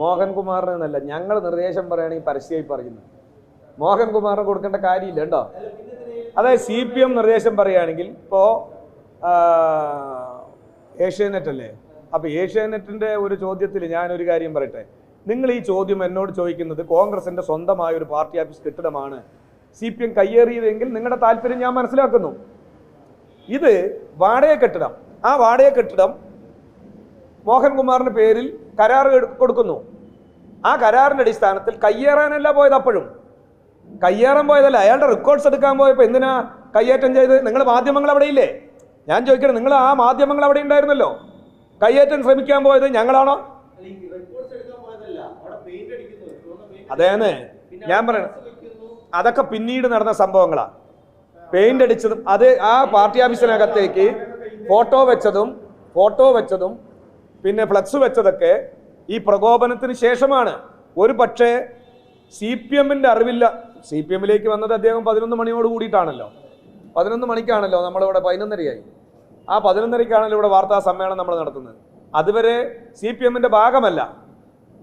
മോഹൻകുമാറിന് എന്നല്ല ഞങ്ങൾ നിർദ്ദേശം പറയുകയാണെങ്കിൽ പരസ്യമായി പറയുന്നു മോഹൻകുമാറിന് കൊടുക്കേണ്ട കാര്യമില്ല കേട്ടോ അതായത് സി പി എം നിർദ്ദേശം പറയുകയാണെങ്കിൽ ഇപ്പോൾ ഏഷ്യാനെറ്റ് അല്ലേ അപ്പോൾ ഏഷ്യാനെറ്റിന്റെ ഒരു ചോദ്യത്തിൽ ഞാനൊരു കാര്യം പറയട്ടെ. നിങ്ങൾ ഈ ചോദ്യം എന്നോട് ചോദിക്കുന്നത് കോൺഗ്രസിന്റെ സ്വന്തമായ ഒരു പാർട്ടി ഓഫീസ് കെട്ടിടമാണ്. സി പി എം കയ്യേറിയതെങ്കിൽ നിങ്ങളുടെ താല്പര്യം ഞാൻ മനസ്സിലാക്കുന്നു. ഇത് വാടക കെട്ടിടം. ആ വാടക കെട്ടിടം മോഹൻകുമാറിന്റെ പേരിൽ കരാർ കൊടുക്കുന്നു. ആ കരാറിന്റെ അടിസ്ഥാനത്തിൽ കയ്യേറാനല്ല പോയത് അപ്പോഴും. കയ്യേറാൻ പോയതല്ല അയാളുടെ റെക്കോർഡ്സ് എടുക്കാൻ പോയപ്പോൾ എന്തിനാ കയ്യേറ്റം ചെയ്ത്? നിങ്ങൾ മാധ്യമങ്ങൾ അവിടെ ഇല്ലേ? ഞാൻ ചോദിക്കണം നിങ്ങൾ ആ മാധ്യമങ്ങൾ അവിടെ ഉണ്ടായിരുന്നല്ലോ? കയ്യേറ്റം ശ്രമിക്കാൻ പോയത് ഞങ്ങളാണോ? അതേന്ന്. ഞാൻ പറയണം അതൊക്കെ പിന്നീട് നടന്ന സംഭവങ്ങളാണ് പെയിന്റ് അടിച്ചതും അത് ആ പാർട്ടി ഓഫീസിനകത്തേക്ക് ഫോട്ടോ വെച്ചതും ഫോട്ടോ വെച്ചതും പിന്നെ ഫ്ലക്സ് വെച്ചതൊക്കെ ഈ പ്രകോപനത്തിന് ശേഷമാണ്. ഒരു പക്ഷേ സി പി എമ്മിന്റെ അറിവില്ല. സി പി എമ്മിലേക്ക് വന്നത് അദ്ദേഹം പതിനൊന്ന് മണിയോട് കൂടിയിട്ടാണല്ലോ. പതിനൊന്ന് മണിക്കാണല്ലോ നമ്മളിവിടെ പതിനൊന്നരയായി. ആ പതിനൊന്നരയ്ക്കാണല്ലോ ഇവിടെ വാർത്താ സമ്മേളനം നമ്മൾ നടത്തുന്നത്. അതുവരെ സി പി എമ്മിന്റെ ഭാഗമല്ല.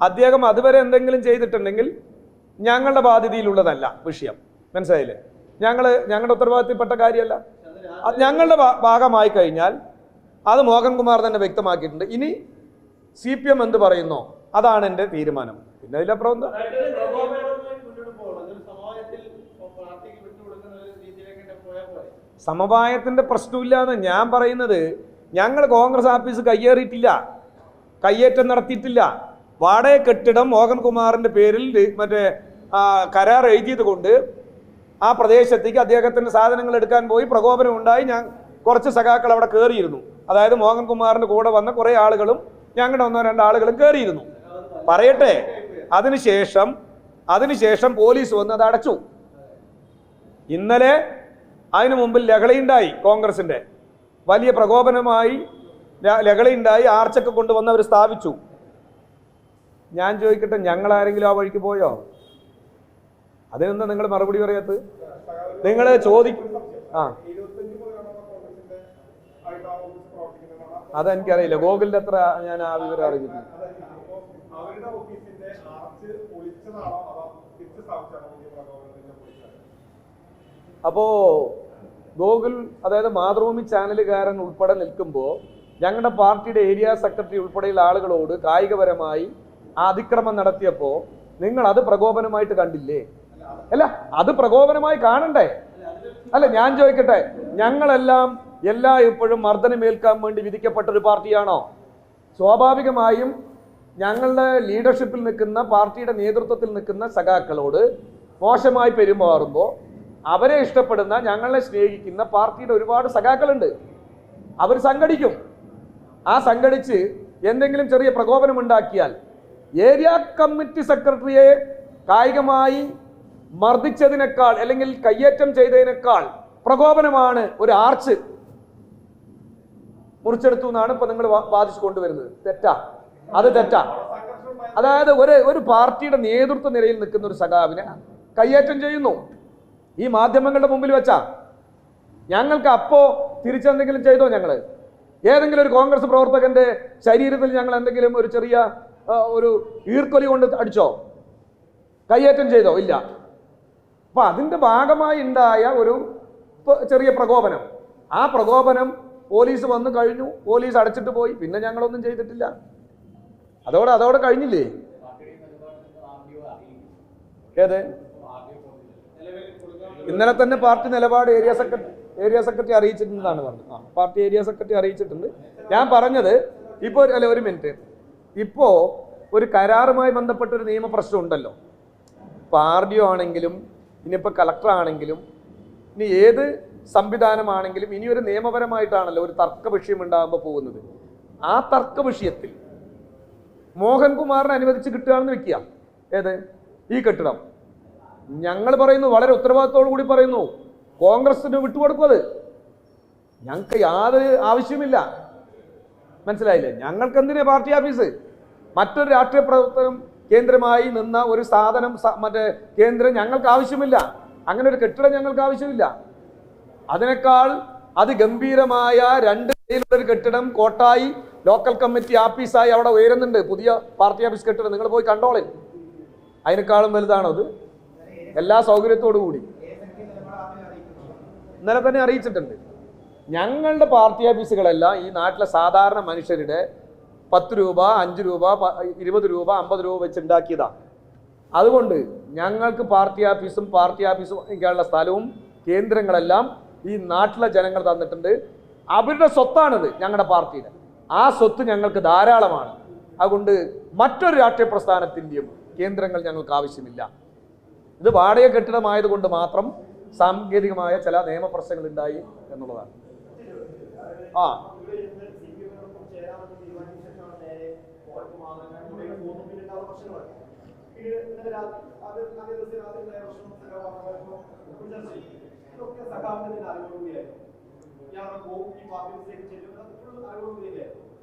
അദ്ദേഹം അതുവരെ എന്തെങ്കിലും ചെയ്തിട്ടുണ്ടെങ്കിൽ ഞങ്ങളുടെ ബാധ്യതയിലുള്ളതല്ല വിഷയം. മനസ്സിലായില്ലേ? ഞങ്ങൾ ഞങ്ങളുടെ ഉത്തരവാദിത്തപ്പെട്ട കാര്യമല്ല. ഞങ്ങളുടെ ഭാഗമായി കഴിഞ്ഞാൽ അത് മോഹൻകുമാർ തന്നെ വ്യക്തമാക്കിയിട്ടുണ്ട്. ഇനി സി പി എം എന്ത് പറയുന്നോ അതാണ് എന്റെ തീരുമാനം. പിന്നെ അതിലപ്പുറം എന്താ? സമവായത്തിന്റെ പ്രശ്നമില്ല എന്ന് ഞാൻ പറയുന്നത് ഞങ്ങൾ കോൺഗ്രസ് ഓഫീസ് കയ്യേറിയിട്ടില്ല. കയ്യേറ്റം നടത്തിയിട്ടില്ല. വാടക കെട്ടിടം മോഹൻകുമാറിന്റെ പേരിൽ മറ്റേ കരാർ എഴുതിയത് കൊണ്ട് ആ പ്രദേശത്തേക്ക് അദ്ദേഹത്തിന്റെ സാധനങ്ങൾ എടുക്കാൻ പോയി. പ്രകോപനം ഉണ്ടായി ഞാൻ കുറച്ച് സഖാക്കൾ അവിടെ കയറിയിരുന്നു അതായത് മോഹൻകുമാറിന്റെ കൂടെ വന്ന കുറേ ആളുകളും ഞങ്ങളുടെ ഒന്നോ രണ്ടോ ആളുകളും കയറിയിരുന്നു പറയട്ടെ? അതിനുശേഷം അതിനുശേഷം പോലീസ് വന്ന് അത് അടച്ചു. ഇന്നലെ അതിനു മുമ്പിൽ ലഹളയുണ്ടായി കോൺഗ്രസിന്റെ. വലിയ പ്രകോപനമായി ലഹളയുണ്ടായി ആർച്ചൊക്കെ കൊണ്ടുവന്ന് അവർ സ്ഥാപിച്ചു. ഞാൻ ചോദിക്കട്ടെ ഞങ്ങൾ ആരെങ്കിലും ആ വഴിക്ക് പോയോ? അതിനെന്താ നിങ്ങൾ മറുപടി പറയാത്തത്? നിങ്ങൾ ചോദി ആ. അതെനിക്കറിയില്ല. ഗോകുലിന്റെ അത്ര ഞാൻ ആ വിവരം അറിഞ്ഞിട്ടില്ല. അപ്പോ ഗോകുൽ അതായത് മാതൃഭൂമി ചാനലുകാരൻ ഉൾപ്പെടെ നിൽക്കുമ്പോൾ ഞങ്ങളുടെ പാർട്ടിയുടെ ഏരിയ സെക്രട്ടറി ഉൾപ്പെടെയുള്ള ആളുകളോട് കായികപരമായി ആ അതിക്രമം നടത്തിയപ്പോൾ നിങ്ങൾ അത് പ്രകോപനമായിട്ട് കണ്ടില്ലേ? അല്ല അത് പ്രകോപനമായി കാണണ്ടേ? അല്ല ഞാൻ ചോദിക്കട്ടെ ഞങ്ങളെല്ലാം എല്ലാ ഇപ്പോഴും മർദ്ദനമേൽക്കാൻ വേണ്ടി വിധിക്കപ്പെട്ട ഒരു പാർട്ടിയാണോ? സ്വാഭാവികമായും ഞങ്ങളുടെ ലീഡർഷിപ്പിൽ നിൽക്കുന്ന പാർട്ടിയുടെ നേതൃത്വത്തിൽ നിൽക്കുന്ന സഖാക്കളോട് മോശമായി പെരുമാറുമ്പോൾ അവരെ ഇഷ്ടപ്പെടുന്ന ഞങ്ങളെ സ്നേഹിക്കുന്ന പാർട്ടിയുടെ ഒരുപാട് സഖാക്കളുണ്ട്. അവർ സംഘടിക്കും. ആ സംഘടിച്ച് എന്തെങ്കിലും ചെറിയ പ്രകോപനം ഉണ്ടാക്കിയാൽ ഏരിയ കമ്മിറ്റി സെക്രട്ടറിയെ കായികമായി മർദ്ദിച്ചതിനേക്കാൾ അല്ലെങ്കിൽ കയ്യേറ്റം ചെയ്തതിനേക്കാൾ പ്രകോപനമാണ് ഒരു ആർച്ച്. മുറിച്ചെടുത്തു എന്നാണ് ഇപ്പൊ നിങ്ങൾ വാദിച്ചു കൊണ്ടുവരുന്നത്. തെറ്റാ. അത് തെറ്റാ. അതായത് ഒരു ഒരു പാർട്ടിയുടെ നേതൃത്വ നിലയിൽ നിൽക്കുന്ന ഒരു സഖാവിനെ കയ്യേറ്റം ചെയ്യുന്നു. ഈ മാധ്യമങ്ങളുടെ മുമ്പിൽ വെച്ചാ. ഞങ്ങൾക്ക് അപ്പോ തിരിച്ചെന്തെങ്കിലും ചെയ്തോ ഞങ്ങൾ? ഏതെങ്കിലും ഒരു കോൺഗ്രസ് പ്രവർത്തകന്റെ ശരീരത്തിൽ ഞങ്ങൾ എന്തെങ്കിലും ഒരു ചെറിയ ഒരു ഈർക്കൊലി കൊണ്ട് അടിച്ചോ? കയ്യേറ്റം ചെയ്തോ? ഇല്ല. അപ്പൊ അതിന്റെ ഭാഗമായി ഉണ്ടായ ഒരു ചെറിയ പ്രകോപനം. ആ പ്രകോപനം പോലീസ് വന്നു കഴിഞ്ഞു. പോലീസ് അടച്ചിട്ട് പോയി. പിന്നെ ഞങ്ങളൊന്നും ചെയ്തിട്ടില്ല. അതോടെ അതോടെ കഴിഞ്ഞില്ലേ? ഏത് ഇന്നലെ തന്നെ പാർട്ടി നിലപാട് ഏരിയ സെക്രട്ടറി ഏരിയ സെക്രട്ടറി അറിയിച്ചിട്ടുണ്ടെന്നാണ് പറഞ്ഞത്. ആ പാർട്ടി ഏരിയ സെക്രട്ടറി അറിയിച്ചിട്ടുണ്ട്. ഞാൻ പറഞ്ഞത് ഇപ്പോൾ അല്ല ഒരു മിനിറ്റ്. ഇപ്പോൾ ഒരു കരാറുമായി ബന്ധപ്പെട്ട ഒരു നിയമപ്രശ്നം ഉണ്ടല്ലോ. ഇപ്പോൾ ആർ ഡി ഒ ആണെങ്കിലും ഇനിയിപ്പോൾ കളക്ടർ ആണെങ്കിലും ഇനി ഏത് സംവിധാനമാണെങ്കിലും ഇനി ഒരു നിയമപരമായിട്ടാണല്ലോ ഒരു തർക്ക വിഷയം ഉണ്ടാകുമ്പോൾ പോകുന്നത്. ആ തർക്ക വിഷയത്തിൽ മോഹൻകുമാറിനെ അനുവദിച്ച് കിട്ടുകയാണെന്ന് വെക്കുക. ഏത്? ഈ കെട്ടിടം. ഞങ്ങൾ പറയുന്നു വളരെ ഉത്തരവാദിത്തോടു കൂടി പറയുന്നു കോൺഗ്രസിന് വിട്ടുകൊടുക്കും അത്. ഞങ്ങൾക്ക് യാതൊരു ആവശ്യമില്ല മനസ്സിലായില്ലേ? ഞങ്ങൾക്ക് എന്തിനാ പാർട്ടി ഓഫീസ്? മറ്റൊരു രാഷ്ട്രീയ പ്രവർത്തനം കേന്ദ്രമായി നിന്ന ഒരു സാധനം മറ്റേ കേന്ദ്രം ഞങ്ങൾക്ക് ആവശ്യമില്ല. അങ്ങനെ ഒരു കെട്ടിടം ഞങ്ങൾക്ക് ആവശ്യമില്ല. അതിനേക്കാൾ അതിഗംഭീരമായ രണ്ട് നിലയിലുള്ള ഒരു കെട്ടിടം കോട്ടായി ലോക്കൽ കമ്മിറ്റി ആഫീസായി അവിടെ ഉയരുന്നുണ്ട്. പുതിയ പാർട്ടി ഓഫീസ് കെട്ടിടം. നിങ്ങൾ പോയി കണ്ടോളെ. അതിനേക്കാളും വലുതാണോ അത്? എല്ലാ സൗകര്യത്തോടു കൂടി. ഇന്നലെ തന്നെ അറിയിച്ചിട്ടുണ്ട്. ഞങ്ങളുടെ പാർട്ടി ഓഫീസുകളെല്ലാം ഈ നാട്ടിലെ സാധാരണ മനുഷ്യരുടെ പത്ത് രൂപ അഞ്ച് രൂപ ഇരുപത് രൂപ അമ്പത് രൂപ വെച്ച് ഉണ്ടാക്കിയതാണ് അതുകൊണ്ട് ഞങ്ങൾക്ക് പാർട്ടി ഓഫീസും പാർട്ടി ഓഫീസും ഒക്കെയുള്ള സ്ഥലവും കേന്ദ്രങ്ങളെല്ലാം ഈ നാട്ടിലെ ജനങ്ങൾ തന്നിട്ടുണ്ട്. അവരുടെ സ്വത്താണിത് ഞങ്ങളുടെ പാർട്ടിയുടെ. ആ സ്വത്ത് ഞങ്ങൾക്ക് ധാരാളമാണ്. അതുകൊണ്ട് മറ്റൊരു രാഷ്ട്രീയ പ്രസ്ഥാനത്തിന്റെയും കേന്ദ്രങ്ങൾ ഞങ്ങൾക്ക് ആവശ്യമില്ല. ഇത് വാടക കെട്ടിടമായതുകൊണ്ട് മാത്രം സാങ്കേതികമായ ചില നിയമപ്രശ്നങ്ങൾ ഉണ്ടായി എന്നുള്ളതാണ്. ആ.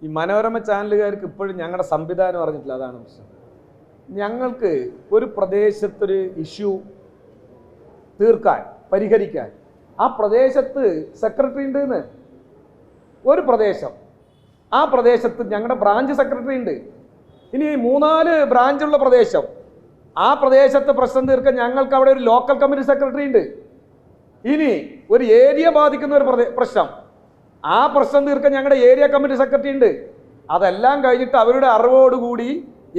ഈ മനോരമ ചാനലുകാർക്ക് ഇപ്പോഴും ഞങ്ങളുടെ സംവിധാനം അറിഞ്ഞിട്ടില്ല അതാണ് പ്രശ്നം. ഞങ്ങൾക്ക് ഒരു പ്രദേശത്തൊരു ഇഷ്യൂ തീർക്കാൻ പരിഹരിക്കാൻ. ആ പ്രദേശത്ത് സെക്രട്ടറി ഉണ്ട് എന്ന് ഒരു പ്രദേശം. ആ പ്രദേശത്ത് ഞങ്ങളുടെ ബ്രാഞ്ച് സെക്രട്ടറി ഉണ്ട്. ഇനി മൂന്നാൽ ബ്രാഞ്ചുള്ള പ്രദേശം. ആ പ്രദേശത്തെ പ്രശ്നം തീർക്കാൻ ഞങ്ങൾക്ക് അവിടെ ഒരു ലോക്കൽ കമ്മിറ്റി സെക്രട്ടറി ഉണ്ട്. ഇനി ഒരു ഏരിയ ബാധിക്കുന്ന ഒരു പ്രശ്നം. ആ പ്രശ്നം തീർക്കാൻ ഞങ്ങളുടെ ഏരിയ കമ്മിറ്റി സെക്രട്ടറി ഉണ്ട്. അതെല്ലാം കഴിഞ്ഞിട്ട് അവരുടെ അറിവോടുകൂടി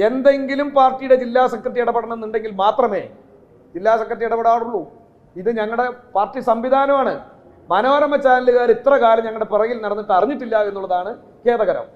എന്തെങ്കിലും പാർട്ടിയുടെ ജില്ലാ സെക്രട്ടറി ഇടപെടണം എന്നുണ്ടെങ്കിൽ മാത്രമേ ജില്ലാ സെക്രട്ടറി ഇടപെടാറുള്ളൂ. ഇത് ഞങ്ങളുടെ പാർട്ടി സംവിധാനമാണ്. മനോരമ ചാനലുകാർ ഇത്ര കാലം ഞങ്ങളുടെ പിറകിൽ നടന്നിട്ട് അറിഞ്ഞിട്ടില്ല എന്നുള്ളതാണ് ഖേദകരം.